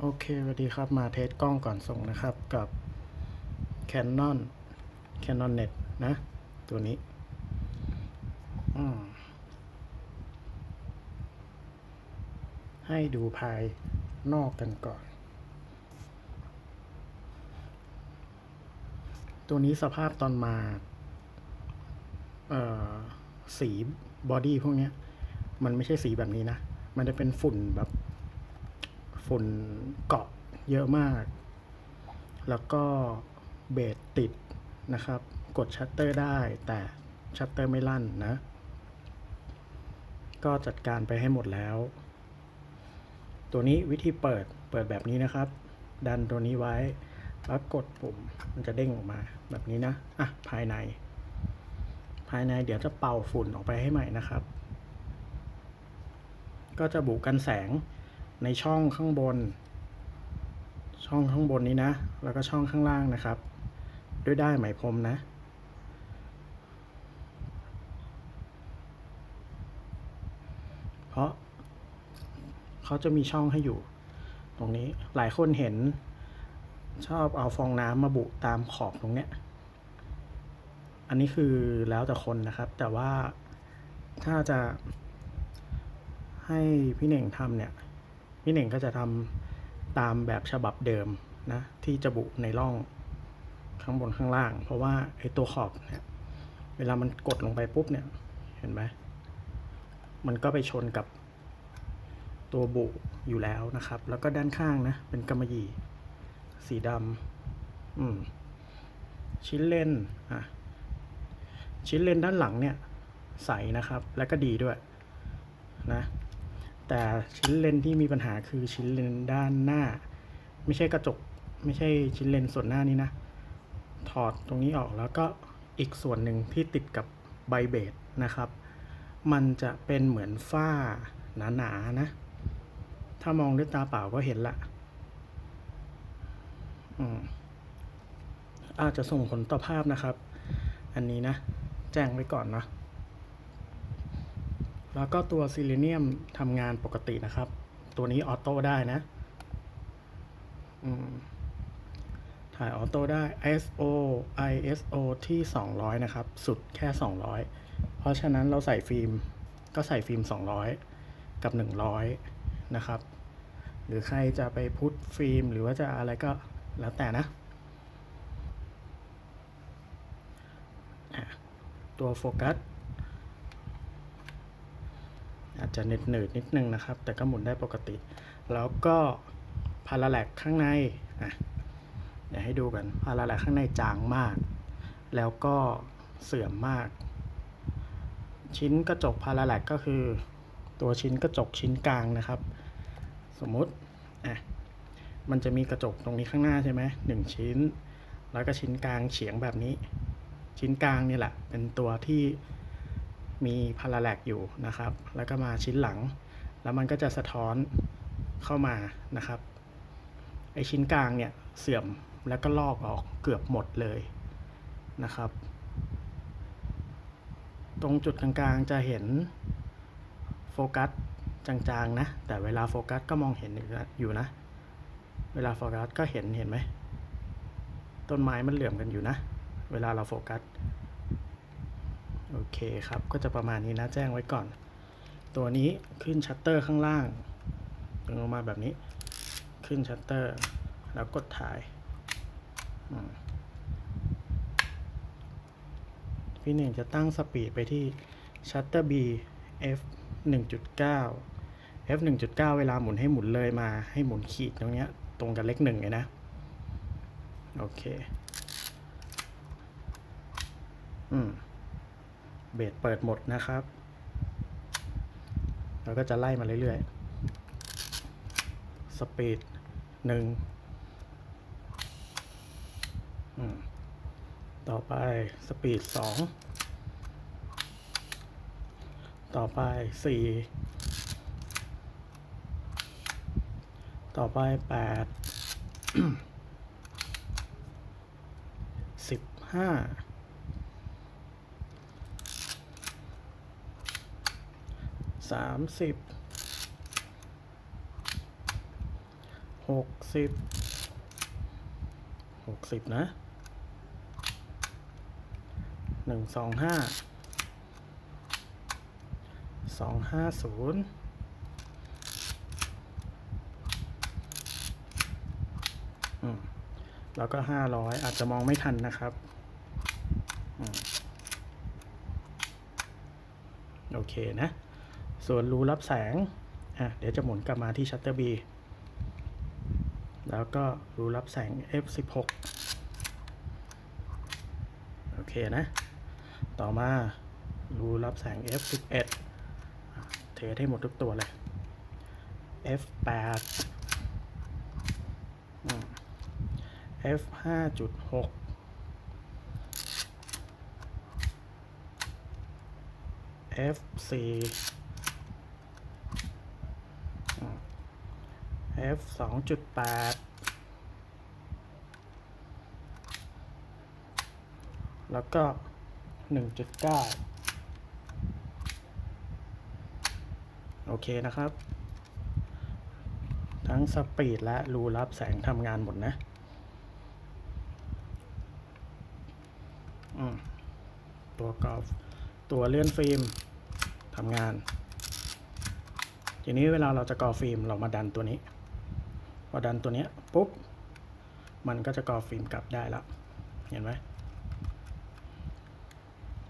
โอเคสวัสดีครับมาเทสกล้องก่อนส่งนะครับกับ Canon Canon Net นะ ตัวนี้ให้ดูภายนอกกันก่อน ตัวนี้สภาพตอนมาสีบอดี้พวกนี้มันไม่ใช่สีแบบนี้นะ มันจะเป็นฝุ่นแบบ ฝุ่นเกาะเยอะมาก แล้วก็เบสติดนะครับ กดชัตเตอร์ได้แต่ชัตเตอร์ไม่ลั่นนะ ก็จัดการไปให้หมดแล้ว ตัวนี้วิธีเปิดเปิดแบบนี้นะครับ ดันตัวนี้ไว้ แล้วกดปุ่มมันจะเด้งออกมาแบบนี้นะ อะ ภายใน ภายในเดี๋ยวจะเป่าฝุ่นออกไปให้ใหม่นะครับ ก็จะบุกันแสง ในช่องข้างบน ช่องข้างบนนี้นะ แล้วก็ช่องข้างล่างนะครับ ด้วยได้ไหมพรมนะ เพราะเขาจะมีช่องให้อยู่ ตรงนี้หลายคนเห็น ชอบเอาฟองน้ำมาบุตามขอบตรงเนี้ยอันนี้คือแล้วแต่คนนะครับ แต่ว่าถ้าจะให้พี่เน่งทำเนี่ย พี่เน่งก็จะทำตามแบบฉบับเดิมนะที่จะบุในร่องข้างบนข้างล่าง เพราะว่าไอ้ตัวขอบเนี่ยเวลามันกดลงไปปุ๊บเนี่ยเห็นไหมมันก็ไปชนกับตัวบุอยู่แล้วนะครับ แล้วก็ด้านข้างนะเป็นกำมะหยี่สีดำอืมชิ้นเลนอะชิ้นเลนด้านหลังเนี่ยใสนะครับ และก็ดีด้วยนะ แต่ชิ้นเลนที่มีปัญหาคือชิ้นเลนด้านหน้า ไม่ใช่กระจก ไม่ใช่ชิ้นเลนส่วนหน้านี้นะ ถอดตรงนี้ออกแล้วก็อีกส่วนหนึ่งที่ติดกับใบเบสนะครับ มันจะเป็นเหมือนฝ้าหนาๆนะถ้ามองด้วยตาเปล่าก็เห็นละอืมอาจจะส่งผลต่อภาพนะครับ อันนี้นะ แจ้งไว้ก่อนนะ แล้วก็ตัวซิลิเนียมทำงานปกตินะครับ ตัวนี้ออโต้ได้นะถ่ายออโต้ได้ ISO ISO ที่ 200 นะครับ สุดแค่ 200 เพราะฉะนั้นเราใส่ฟิล์ม ก็ใส่ฟิล์ม 200 กับ 100 นะครับ หรือใครจะไปพุทฟิล์ม หรือว่าจะอะไรก็แล้วแต่นะ ตัวโฟกัส อา จะเน็ตหนืดนิดนึงนะครับ แต่ก็หมุนได้ปกติ แล้วก็พาราแลกข้างในอะเดี๋ยวให้ดูกันพาราแลกข้างในจางมาก แล้วก็เสื่อมมาก ชิ้นกระจกพาราแลกก็คือ ตัวชิ้นกระจกชิ้นกลางนะครับ สมมุติอะมันจะมีกระจกตรงนี้ข้างหน้าใช่ไหมหนึ่งชิ้น แล้วก็ชิ้นกลางเฉียงแบบนี้ ชิ้นกลางนี่แหละ เป็นตัวที่ มีพาราแลกอยู่นะครับ แล้วก็มาชิ้นหลัง แล้วมันก็จะสะท้อนเข้ามานะครับ ไอชิ้นกลางเนี่ยเสื่อมแล้วก็ลอกออกเกือบหมดเลยนะครับ ตรงจุดกลางๆจะเห็นโฟกัสจางๆนะ แต่เวลาโฟกัสก็มองเห็นอยู่นะ เวลาโฟกัสก็เห็นเห็นไหม ต้นไม้มันเหลื่อมกันอยู่นะ เวลาเราโฟกัส โอเคครับ ก็จะประมาณนี้นะแจ้งไว้ก่อน ตัวนี้ขึ้นชัตเตอร์ข้างล่างดึงลงมาแบบนี้ ขึ้นชัตเตอร์ แล้วกดถ่ายพี่หนึ่งจะตั้งสปีดไปที่ชัตเตอร์ B F 1.9 F 1.9 เวลาหมุนให้หมุนเลยมาให้หมุนขีดตรงเนี้ยตรงกับเลขหนึ่งเลยนะ โอเค อืม เบสเปิดหมดนะครับแล้วก็จะไล่มาเรื่อยๆ สปีดหนึ่งต่อไปสปีดสองต่อไปสี่ต่อไปแปดสิบห้า สามสิบหกสิบหกสิบนะหนึ่งสองห้าสองห้าศูนย์แล้วก็ห้าร้อยอาจจะมองไม่ทันนะครับโอเคนะ ส่วนรูรับแสงอะเดี๋ยวจะหมุนกลับมาที่ชัตเตอร์ B แล้วก็รูรับแสง F16 โอเคนะ ต่อมารูรับแสง F11 อะเทให้หมดทุกตัวเลย F8 อืม F5.6 F4 อื F สองจุดแปดแล้วก็หนึ่งจุดเก้าโอเคนะครับ ทั้งสปีดและรูรับแสงทำงานหมดนะตัวกรอบตัวเลื่อนฟิล์มทำงาน ทีนี้เวลาเราจะกรอฟิล์มเรามาดันตัวนี้ อดันตัวเนี้ยปุ๊บ มันก็จะกรอฟิล์มกลับได้แล้ว เห็นไหม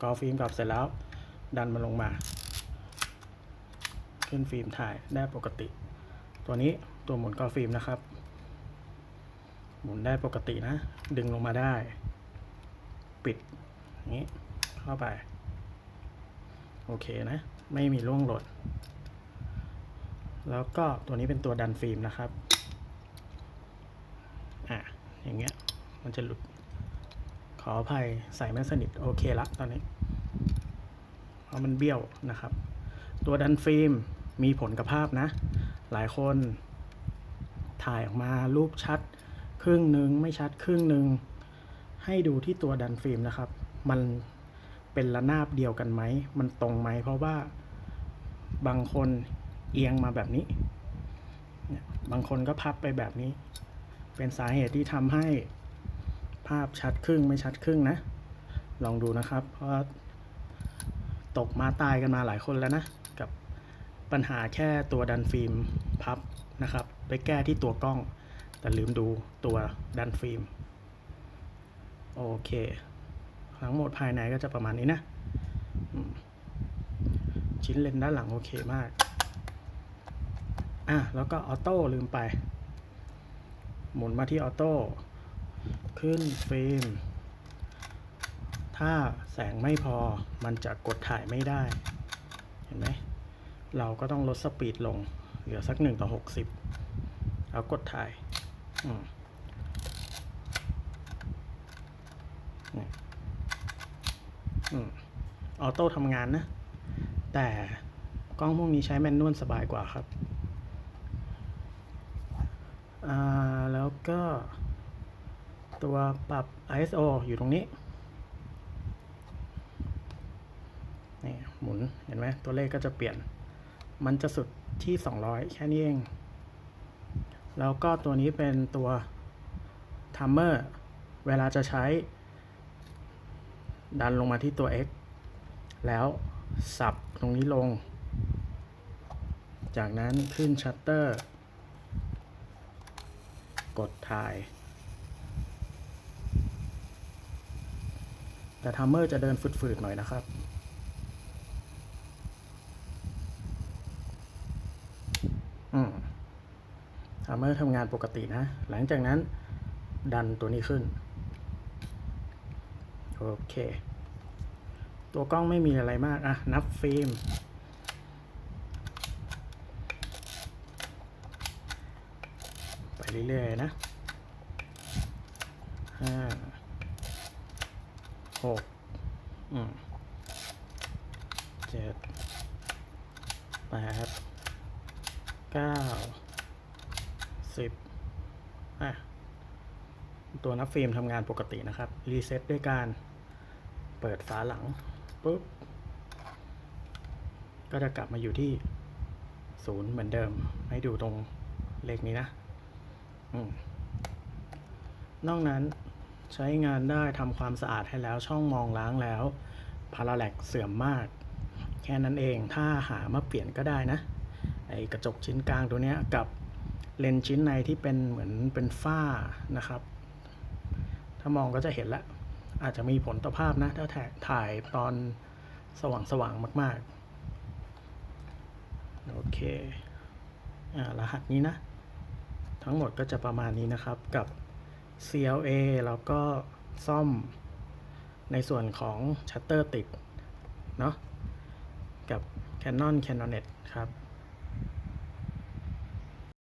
กรอฟิล์มกลับเสร็จแล้ว ดันมันลงมา ขึ้นฟิล์มถ่ายได้ปกติ ตัวนี้ตัวหมุนกรอฟิล์มนะครับ หมุนได้ปกตินะ ดึงลงมาได้ ปิดอย่างนี้เข้าไป โอเคนะ ไม่มีร่วงหล่นแล้วก็ตัวนี้เป็นตัวดันฟิล์มนะครับ อย่างเงี้ย มันจะหลุด ขออภัยใส่ไม่สนิท โอเคละตอนนี้ เพราะมันเบี้ยวนะครับ ตัวดันฟิล์มมีผลกับภาพนะ หลายคนถ่ายออกมารูปชัด ครึ่งหนึ่งไม่ชัดครึ่งหนึ่งให้ดูที่ตัวดันฟิล์มนะครับ มันเป็นระนาบเดียวกันไหม มันตรงไหม เพราะว่าบางคนเอียงมาแบบนี้ บางคนก็พับไปแบบนี้ เป็นสาเหตุที่ทำให้ภาพชัดครึ่งไม่ชัดครึ่งนะ ลองดูนะครับ เพราะตกมาตายกันมาหลายคนแล้วนะ กับปัญหาแค่ตัวดันฟิล์มพับนะครับ ไปแก้ที่ตัวกล้อง แต่ลืมดูตัวดันฟิล์ม โอเคทั้งหมดภายในก็จะประมาณนี้นะ ชิ้นเลนส์ด้านหลังโอเคมาก อะ แล้วก็ออโต้ลืมไป หมุนมาที่ออโต้ ขึ้นฟิล์มถ้าแสงไม่พอมันจะกดถ่ายไม่ได้ เห็นไหม เราก็ต้องลดสปีดลง เหลือสักหนึ่งต่อหกสิบแล้วกดถ่ายออโต้ทำงานนะ แต่กล้องพวกนี้ใช้แมนนวลสบายกว่าครับ อ่าแล้วก็ตัวปรับ ISO อยู่ตรงนี้ นี่ หมุน เห็นไหม ตัวเลขก็จะเปลี่ยน มันจะสุดที่ 200 แค่นี้เอง แล้วก็ตัวนี้เป็นตัวทัมเมอร์ เวลาจะใช้ ดันลงมาที่ตัว X แล้วสับตรงนี้ลง จากนั้นขึ้นชัตเตอร์ กดถ่าย แต่ทัมเมอร์จะเดินฝืดๆหน่อยนะครับ อืมทัมเมอร์ทำงานปกตินะ หลังจากนั้นดันตัวนี้ขึ้น โอเค ตัวกล้องไม่มีอะไรมาก อะ นับฟิล์ม ไป เรื่อยๆนะห้าหกอืมเจ็ดแปดเก้าสิบอะตัวนับฟิล์มทำงานปกตินะครับ รีเซ็ตด้วยการเปิดฝาหลังปุ๊บ ก็จะกลับมาอยู่ที่ศูนย์เหมือนเดิม ให้ดูตรงเลขนี้นะ นอกนั้นใช้งานได้ทำความสะอาดให้แล้วช่องมองล้างแล้วพาราแลกเสื่อมมาก แค่นั้นเองถ้าหามาเปลี่ยนก็ได้นะ ไอกระจกชิ้นกลางตัวเนี้ยกับเลนส์ชิ้นในที่เป็นเหมือนเป็นฝ้านะครับ ถ้ามองก็จะเห็นละ อาจจะมีผลต่อภาพนะ ถ้าถ่ายถ่ายตอนสว่างสว่างๆมาก ๆ โอเค อ่ารหัสนี้นะ ทั้งหมดก็จะประมาณนี้นะครับกับ CLA แล้วก็ซ่อมในส่วนของชัตเตอร์ติด เนาะกับ Canon Canonet ครับ